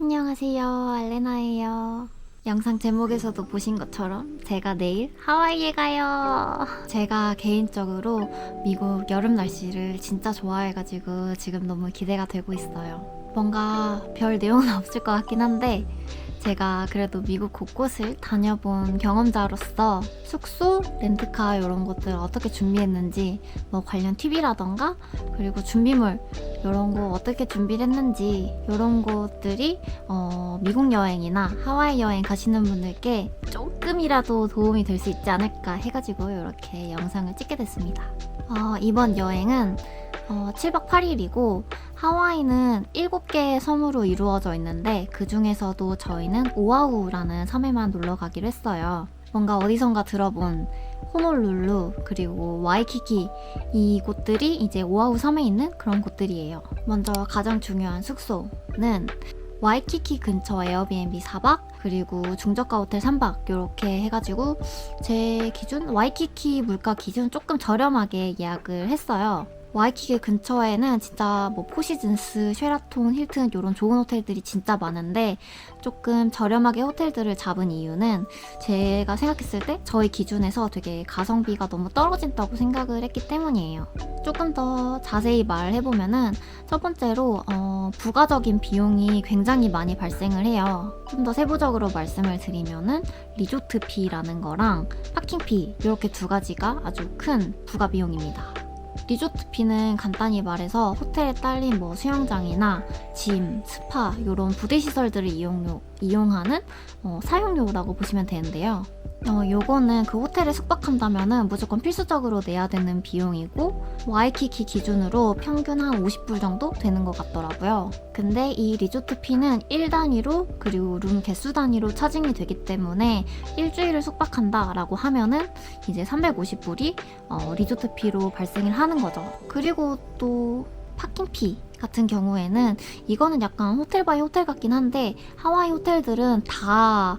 안녕하세요, 알레나예요. 영상 제목에서도 보신 것처럼 제가 내일 하와이에 가요. 제가 개인적으로 미국 여름 날씨를 진짜 좋아해가지고 지금 너무 기대가 되고 있어요. 뭔가 별 내용은 없을 것 같긴 한데 제가 그래도 미국 곳곳을 다녀본 경험자로서 숙소, 렌트카 이런 것들 어떻게 준비했는지 뭐 관련 팁이라던가 그리고 준비물 이런 거 어떻게 준비를 했는지 이런 것들이 어, 미국 여행이나 하와이 여행 가시는 분들께 조금이라도 도움이 될 수 있지 않을까 해가지고 이렇게 영상을 찍게 됐습니다. 어, 이번 여행은 어, 7박 8일이고 하와이는 7개의 섬으로 이루어져 있는데 그 중에서도 저희는 오아우라는 섬에만 놀러 가기로 했어요. 뭔가 어디선가 들어본 호놀룰루 그리고 와이키키 이 곳들이 이제 오아우 섬에 있는 그런 곳들이에요. 먼저 가장 중요한 숙소는 와이키키 근처 에어비앤비 4박 그리고 중저가 호텔 3박 이렇게 해가지고 제 기준 와이키키 물가 기준 조금 저렴하게 예약을 했어요. 와이키키 근처에는 진짜 뭐 포시즌스, 쉐라톤, 힐튼 이런 좋은 호텔들이 진짜 많은데 조금 저렴하게 호텔들을 잡은 이유는 제가 생각했을 때 저희 기준에서 되게 가성비가 너무 떨어진다고 생각을 했기 때문이에요. 조금 더 자세히 말해보면은 첫 번째로 어, 부가적인 비용이 굉장히 많이 발생을 해요. 좀 더 세부적으로 말씀을 드리면은 리조트비라는 거랑 파킹비 이렇게 두 가지가 아주 큰 부가 비용입니다. 리조트비는 간단히 말해서 호텔에 딸린 뭐 수영장이나 짐, 스파 이런 부대 시설들을 이용료, 이용하는 어, 사용료라고 보시면 되는데요. 어, 요거는 그 호텔에 숙박한다면은 무조건 필수적으로 내야 되는 비용이고 와이키키 기준으로 평균 한 50불 정도 되는 것 같더라고요. 근데 이 리조트 피는 1 단위로 그리고 룸 개수 단위로 차징이 되기 때문에 일주일을 숙박한다라고 하면은 이제 350불이 어, 리조트 피로 발생을 하는 거죠. 그리고 또 파킹 피 같은 경우에는 이거는 약간 호텔 바이 호텔 같긴 한데 하와이 호텔들은 다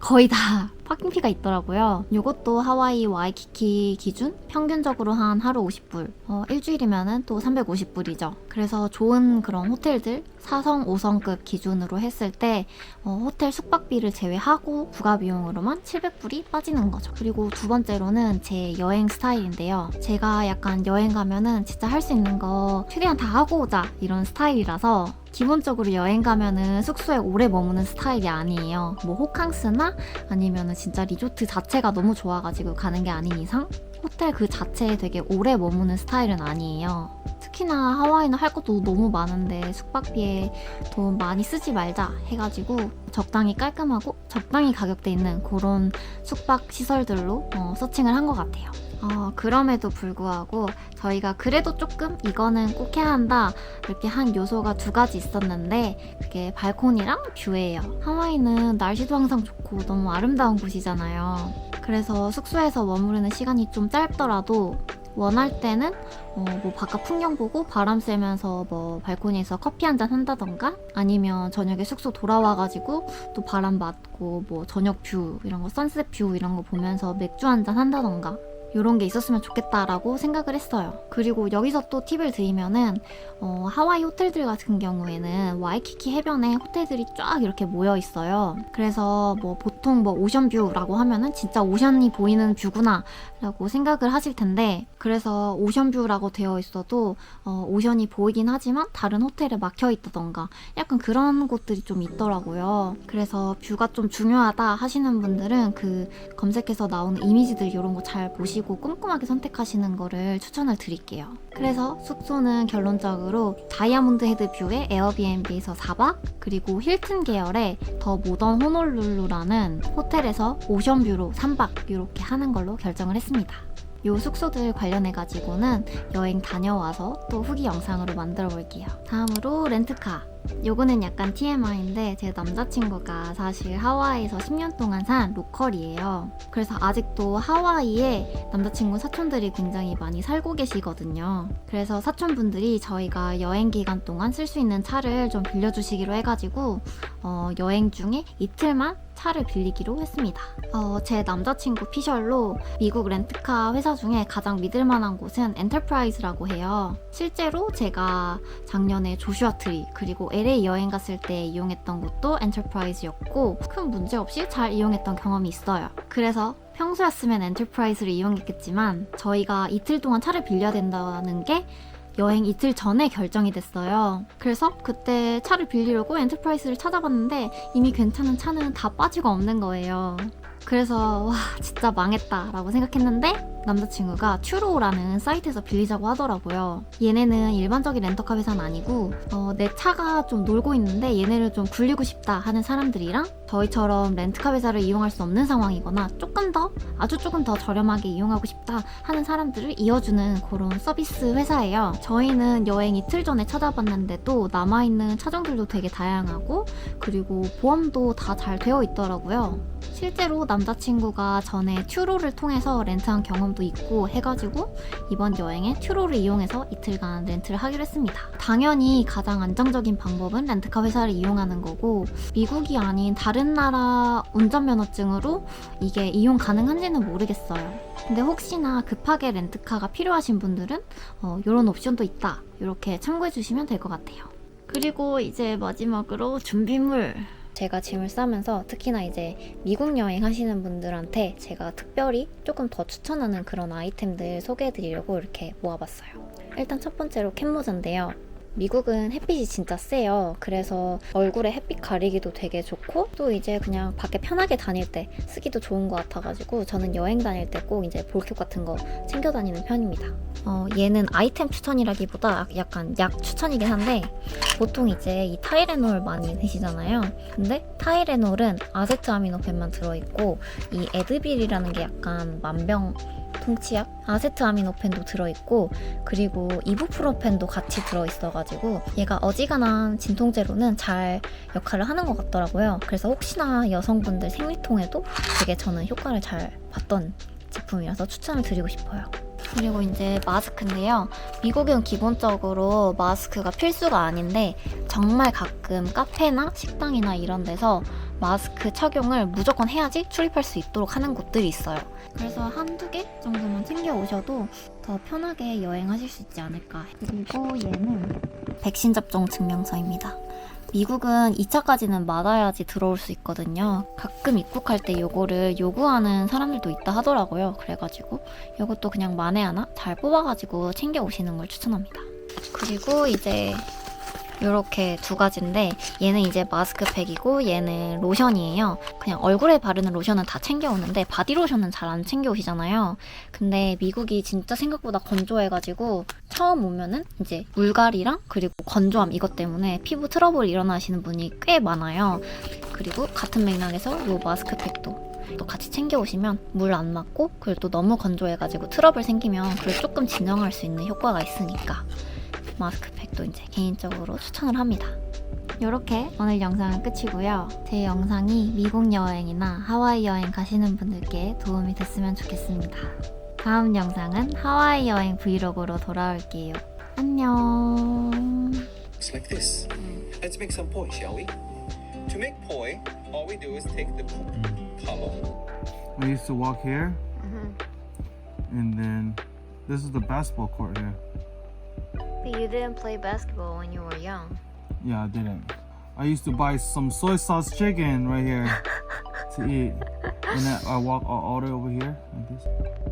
거의 다 파킹피가 있더라고요. 이것도 하와이 와이키키 기준 평균적으로 한 하루 50불, 어, 일주일이면은 또 350불이죠. 그래서 좋은 그런 호텔들 4성, 5성급 기준으로 했을 때 어, 호텔 숙박비를 제외하고 부가 비용으로만 700불이 빠지는 거죠. 그리고 두 번째로는 제 여행 스타일인데요. 제가 약간 여행 가면은 진짜 할 수 있는 거 최대한 다 하고 오자 이런 스타일이라서 기본적으로 여행 가면은 숙소에 오래 머무는 스타일이 아니에요. 뭐 호캉스나 아니면은 진짜 리조트 자체가 너무 좋아가지고 가는 게 아닌 이상 호텔 그 자체에 되게 오래 머무는 스타일은 아니에요. 특히나 하와이는 할 것도 너무 많은데 숙박비에 돈 많이 쓰지 말자 해가지고 적당히 깔끔하고 적당히 가격대 있는 그런 숙박 시설들로 어, 서칭을 한 것 같아요. 어, 그럼에도 불구하고 저희가 그래도 조금 이거는 꼭 해야 한다 이렇게 한 요소가 두 가지 있었는데 그게 발코니랑 뷰예요. 하와이는 날씨도 항상 좋고 너무 아름다운 곳이잖아요. 그래서 숙소에서 머무르는 시간이 좀 짧더라도 원할 때는 어, 뭐 바깥 풍경 보고 바람 쐬면서 뭐 발코니에서 커피 한 잔 한다던가 아니면 저녁에 숙소 돌아와가지고 또 바람 맞고 뭐 저녁 뷰 이런 거 선셋 뷰 이런 거 보면서 맥주 한 잔 한다던가 이런 게 있었으면 좋겠다라고 생각을 했어요. 그리고 여기서 또 팁을 드리면은 어, 하와이 호텔들 같은 경우에는 와이키키 해변에 호텔들이 쫙 이렇게 모여 있어요. 그래서 뭐 보통 뭐 오션뷰라고 하면은 진짜 오션이 보이는 뷰구나라고 생각을 하실 텐데 그래서 오션뷰라고 되어 있어도 어, 오션이 보이긴 하지만 다른 호텔에 막혀 있다던가 약간 그런 곳들이 좀 있더라고요. 그래서 뷰가 좀 중요하다 하시는 분들은 그 검색해서 나오는 이미지들 이런 거 잘 보 시고 꼼꼼하게 선택하시는 거를 추천을 드릴게요. 그래서 숙소는 결론적으로 다이아몬드 헤드 뷰의 에어비앤비에서 4박 그리고 힐튼 계열의 더 모던 호놀룰루라는 호텔에서 오션뷰로 3박 이렇게 하는 걸로 결정을 했습니다. 요 숙소들 관련해 가지고는 여행 다녀와서 또 후기 영상으로 만들어 볼게요. 다음으로 렌트카. 요거는 약간 TMI인데 제 남자친구가 사실 하와이에서 10년 동안 산 로컬이에요. 그래서 아직도 하와이에 남자친구 사촌들이 굉장히 많이 살고 계시거든요. 그래서 사촌분들이 저희가 여행 기간 동안 쓸 수 있는 차를 좀 빌려주시기로 해가지고 어, 여행 중에 이틀만 차를 빌리기로 했습니다. 어, 제 남자친구 피셜로 미국 렌트카 회사 중에 가장 믿을 만한 곳은 엔터프라이즈라고 해요. 실제로 제가 작년에 조슈아 트리 그리고 LA 여행 갔을 때 이용했던 곳도 엔터프라이즈였고 큰 문제 없이 잘 이용했던 경험이 있어요. 그래서 평소였으면 엔터프라이즈를 이용했겠지만 저희가 이틀 동안 차를 빌려야 된다는 게 여행 이틀 전에 결정이 됐어요. 그래서 그때 차를 빌리려고 엔터프라이즈를 찾아봤는데 이미 괜찮은 차는 다 빠지고 없는 거예요. 그래서 와 진짜 망했다 라고 생각했는데 남자친구가 튜로라는 사이트에서 빌리자고 하더라고요. 얘네는 일반적인 렌터카 회사는 아니고 어, 내 차가 좀 놀고 있는데 얘네를 좀 굴리고 싶다 하는 사람들이랑 저희처럼 렌트카 회사를 이용할 수 없는 상황이거나 조금 더 아주 조금 더 저렴하게 이용하고 싶다 하는 사람들을 이어주는 그런 서비스 회사예요. 저희는 여행 이틀 전에 찾아봤는데도 남아있는 차종들도 되게 다양하고 그리고 보험도 다 잘 되어 있더라고요. 실제로 남자친구가 전에 튜로를 통해서 렌트한 경험도 있고 해가지고 이번 여행에 튜로를 이용해서 이틀간 렌트를 하기로 했습니다. 당연히 가장 안정적인 방법은 렌트카 회사를 이용하는 거고 미국이 아닌 다른 나라 운전면허증으로 이게 이용 가능한지는 모르겠어요. 근데 혹시나 급하게 렌트카가 필요하신 분들은 어, 이런 옵션도 있다. 이렇게 참고해 주시면 될 것 같아요. 그리고 이제 마지막으로 준비물. 제가 짐을 싸면서 특히나 이제 미국 여행 하시는 분들한테 제가 특별히 조금 더 추천하는 그런 아이템들 소개해 드리려고 이렇게 모아봤어요. 일단 첫 번째로 캔모자인데요. 미국은 햇빛이 진짜 세요. 그래서 얼굴에 햇빛 가리기도 되게 좋고 또 이제 그냥 밖에 편하게 다닐 때 쓰기도 좋은 것 같아가지고 저는 여행 다닐 때 꼭 이제 볼캡 같은 거 챙겨 다니는 편입니다. 어, 얘는 아이템 추천이라기보다 약간 약 추천이긴 한데 보통 이제 이 타이레놀 많이 드시잖아요. 근데 타이레놀은 아세트 아미노펜만 들어있고 이 에드빌이라는 게 약간 만병 통치약 아세트아미노펜도 들어있고 그리고 이부프로펜도 같이 들어있어가지고 얘가 어지간한 진통제로는 잘 역할을 하는 것 같더라고요. 그래서 혹시나 여성분들 생리통에도 되게 저는 효과를 잘 봤던 제품이라서 추천을 드리고 싶어요. 그리고 이제 마스크인데요. 미국은 기본적으로 마스크가 필수가 아닌데 정말 가끔 카페나 식당이나 이런 데서 마스크 착용을 무조건 해야지 출입할 수 있도록 하는 곳들이 있어요. 그래서 한두 개 정도만 챙겨 오셔도 더 편하게 여행하실 수 있지 않을까. 그리고 얘는 백신 접종 증명서입니다. 미국은 2차까지는 맞아야지 들어올 수 있거든요. 가끔 입국할 때 요거를 요구하는 사람들도 있다 하더라고요. 그래가지고 요것도 그냥 만에 하나 잘 뽑아가지고 챙겨 오시는 걸 추천합니다. 그리고 이제 요렇게 두 가지인데 얘는 이제 마스크팩이고 얘는 로션이에요. 그냥 얼굴에 바르는 로션은 다 챙겨오는데 바디로션은 잘 안 챙겨오시잖아요. 근데 미국이 진짜 생각보다 건조해가지고 처음 오면은 이제 물갈이랑 그리고 건조함 이것 때문에 피부 트러블 일어나시는 분이 꽤 많아요. 그리고 같은 맥락에서 요 마스크팩도 또 같이 챙겨오시면 물 안 맞고 그리고 또 너무 건조해가지고 트러블 생기면 그걸 조금 진정할 수 있는 효과가 있으니까 마스크팩도 이제 개인적으로 추천을 합니다. 이렇게 오늘 영상은 끝이고요. 제 영상이 미국 여행이나 하와이 여행 가시는 분들께 도움이 됐으면 좋겠습니다. 다음 영상은 하와이 여행 브이로그로 돌아올게요. 안녕. Looks like this. Let's make some poi, shall we? To make poi, all we do is take the color. We used to walk here, and then this is the basketball court here. But you didn't play basketball when you were young. Yeah, I didn't. I used to buy some soy sauce chicken right here to eat, and then I walk all, the way over here like this.